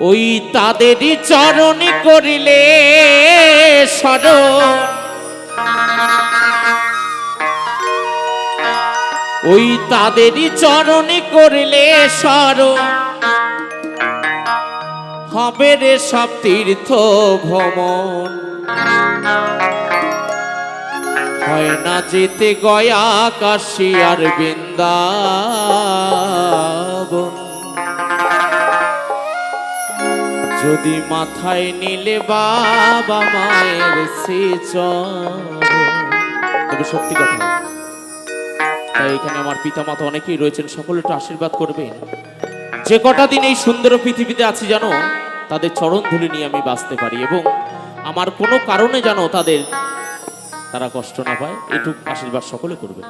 ওই তাদেরই চরণে করিলে সর ওই তাদেরই চরণে করিলে সর হবে রে সব তীর্থ ভ্রমণ। হয় না যেতে গয়া কাশি আর বৃন্দাবন যদি মাথায় নিলে বাবা মায়ের সে তবে সত্যি কথা, তাই এখানে আমার পিতা মাতা অনেকেই রয়েছেন, সকলে একটু আশীর্বাদ করবেন। যে কটা দিন এই সুন্দর পৃথিবীতে আছি জানো, তাদের চরণ ধুলি নিয়ে আমি বাঁচতে পারি এবং আমার কোনো কারণে জানো তাদের তারা কষ্ট না পায়, এটুক আশীর্বাদ সকলে করবে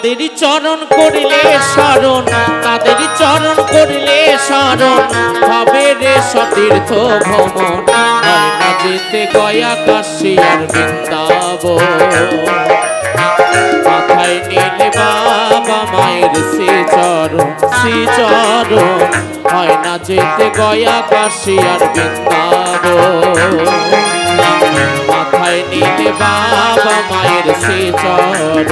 তাদেরই চরণ করিলে স্মরণ তাদেরই চরণ করিলে স্মরণ। হবে রে সতীর্থ ভ্রমণ না যেতে গয়া কাশি আর বৃন্দাব মাথায় নিলে বাবা মায়ের সে চরণ সে চরণ হয় না যেতে গয়া কাশি আর বৃন্দাব মাথায় নিলে বাবা মায়ের সে চরণ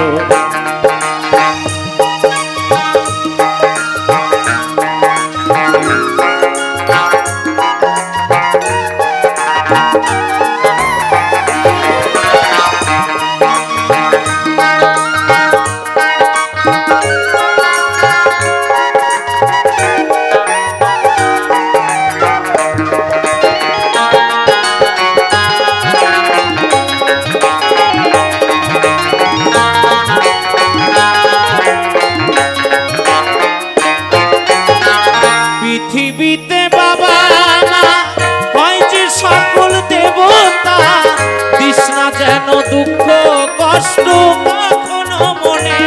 কখনো মনে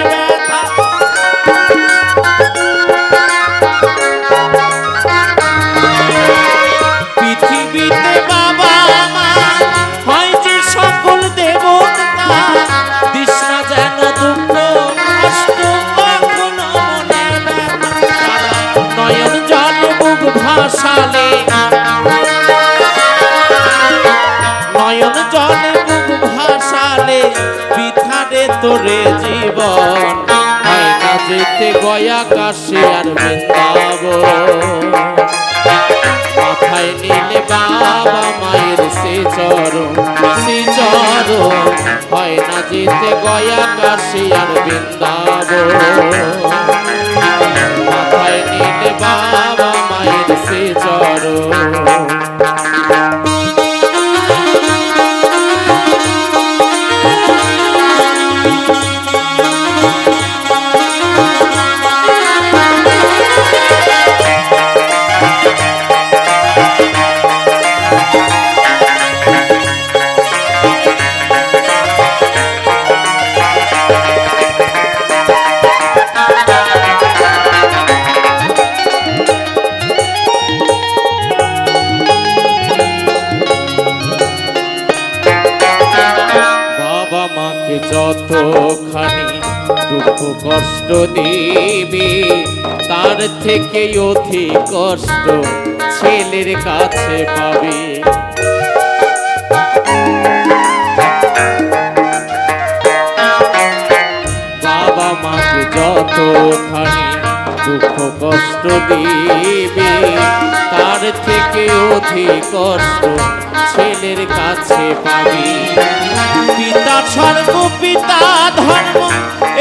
তোরে জীবন। হয় না যেতে গয়া কাশি আর বৃন্দাব মাথায় নিলে বাবা মায়ের সে চরণ সে চরণ। হয় না যেতে গয়া কাশি আর বৃন্দাব মাথায় নিলে বাবা মায়ের সে চরণ। বাবা মাকে যতখানি দুঃখ কষ্ট দিবে, তার থেকে অধিক কষ্ট ছেলের কাছে পাবে। বাবা মাকে যতখানি দুঃখ কষ্ট দিবে, তার থেকে অধিক কষ্ট ছেলের কাছে পাবি। পিতা স্বর্গ ধর্ম,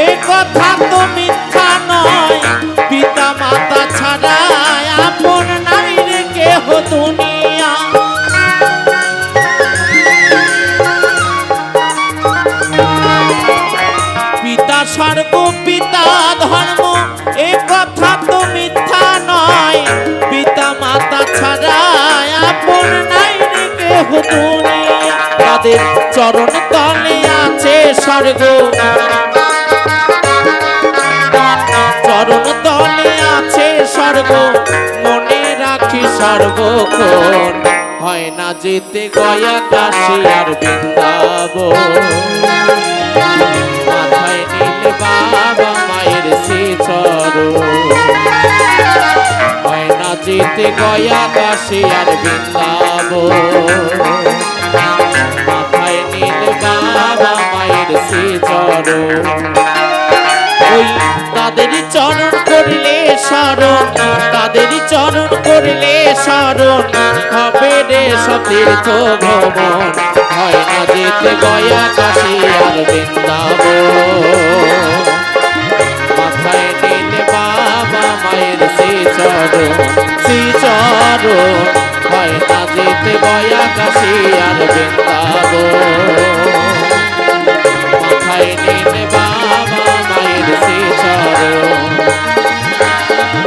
এ কথা তো মিথ্যা নয়। পিতা মাতা ছাড়া আপন নাই কেহ দুনিয়া। পিতা স্বর্গ ধর্ম, এ কথা তো মিথ্যা নয়। পিতা মাতা ছাড়া আপন নাই কেহ দুনিয়া। তাদের চরণ তলে আছে স্বর্গ। চরণ তলে আছে স্বর্গ, মনে রাখি সর্বক্ষণ হয় না যেতে গয়া কাশি আর বৃন্দাব মাথায় নীল বাবা মায়ের সে হয় না যেতে গয়া কাশি আর বৃন্দাব ওই তাদেরই চরণ করলে স্মরণ তাদেরই চরণ করলে স্মরণ, হবে রে সব তীর্থ ভ্রমণ। হয় না যেতে গয়া কাশি আর বৃন্দাব মাথায় নীল বাবা মায়ের সে চরণ সে চরণ হয় না যেতে গয়া কাশি আর বৃন্দাব নীল বাবা মায়ের সে চরণ।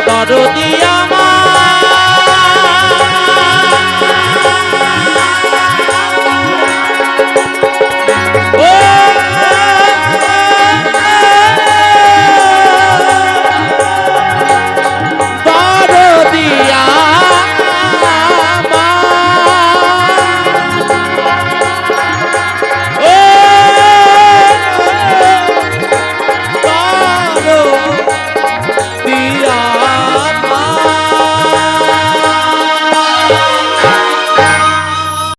দরদি